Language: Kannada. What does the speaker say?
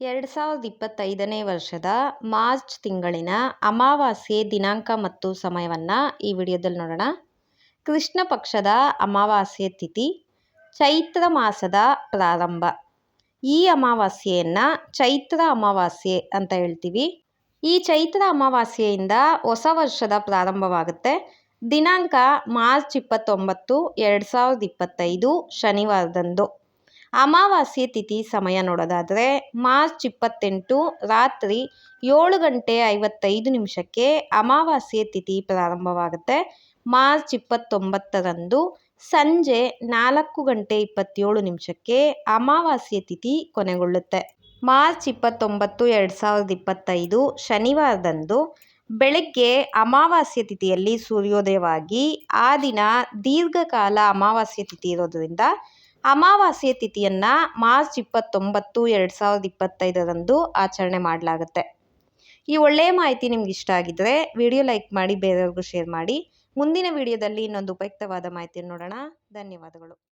ಎರಡು ಸಾವಿರದ ಇಪ್ಪತ್ತೈದನೇ ವರ್ಷದ ಮಾರ್ಚ್ ತಿಂಗಳಿನ ಅಮಾವಾಸ್ಯೆ ದಿನಾಂಕ ಮತ್ತು ಸಮಯವನ್ನು ಈ ವಿಡಿಯೋದಲ್ಲಿ ನೋಡೋಣ. ಕೃಷ್ಣ ಪಕ್ಷದ ಅಮಾವಾಸ್ಯೆ ತಿಥಿ, ಚೈತ್ರ ಮಾಸದ ಪ್ರಾರಂಭ. ಈ ಅಮಾವಾಸ್ಯೆಯನ್ನು ಚೈತ್ರ ಅಮಾವಾಸ್ಯೆ ಅಂತ ಹೇಳ್ತೀವಿ. ಈ ಚೈತ್ರ ಅಮಾವಾಸ್ಯೆಯಿಂದ ಹೊಸ ವರ್ಷದ ಪ್ರಾರಂಭವಾಗುತ್ತೆ. ದಿನಾಂಕ ಮಾರ್ಚ್ ಇಪ್ಪತ್ತೊಂಬತ್ತು, ಎರಡು ಸಾವಿರದ ಇಪ್ಪತ್ತೈದು ಶನಿವಾರದಂದು. ಅಮಾವಾಸ್ಯೆ ತಿಥಿ ಸಮಯ ನೋಡೋದಾದರೆ ಮಾರ್ಚ್ ಇಪ್ಪತ್ತೆಂಟು ರಾತ್ರಿ ಏಳು ಗಂಟೆ ಐವತ್ತೈದು ನಿಮಿಷಕ್ಕೆ ಅಮಾವಾಸ್ಯೆ ತಿಥಿ ಪ್ರಾರಂಭವಾಗುತ್ತೆ. ಮಾರ್ಚ್ ಇಪ್ಪತ್ತೊಂಬತ್ತರಂದು ಸಂಜೆ ನಾಲ್ಕು ಗಂಟೆ ಇಪ್ಪತ್ತೇಳು ನಿಮಿಷಕ್ಕೆ ಅಮಾವಾಸ್ಯೆ ತಿಥಿ ಕೊನೆಗೊಳ್ಳುತ್ತೆ. ಮಾರ್ಚ್ ಇಪ್ಪತ್ತೊಂಬತ್ತು ಎರಡು ಸಾವಿರದ ಇಪ್ಪತ್ತೈದು ಶನಿವಾರದಂದು ಬೆಳಗ್ಗೆ ಅಮಾವಾಸ್ಯೆ ತಿಥಿಯಲ್ಲಿ ಸೂರ್ಯೋದಯವಾಗಿ ಆ ದಿನ ದೀರ್ಘಕಾಲ ಅಮಾವಾಸ್ಯೆ ತಿಥಿ ಇರೋದರಿಂದ ಅಮಾವಾಸ್ಯೆ ತಿಥಿಯನ್ನು ಮಾರ್ಚ್ ಇಪ್ಪತ್ತೊಂಬತ್ತು, ಎರಡು ಸಾವಿರದ ಇಪ್ಪತ್ತೈದರಂದು ಆಚರಣೆ ಮಾಡಲಾಗುತ್ತೆ. ಈ ಒಳ್ಳೆಯ ಮಾಹಿತಿ ನಿಮ್ಗೆ ಇಷ್ಟ ಆಗಿದ್ದರೆ ವಿಡಿಯೋ ಲೈಕ್ ಮಾಡಿ, ಬೇರೆಯವ್ರಿಗೂ ಶೇರ್ ಮಾಡಿ. ಮುಂದಿನ ವಿಡಿಯೋದಲ್ಲಿ ಇನ್ನೊಂದು ಉಪಯುಕ್ತವಾದ ಮಾಹಿತಿಯನ್ನು ನೋಡೋಣ. ಧನ್ಯವಾದಗಳು.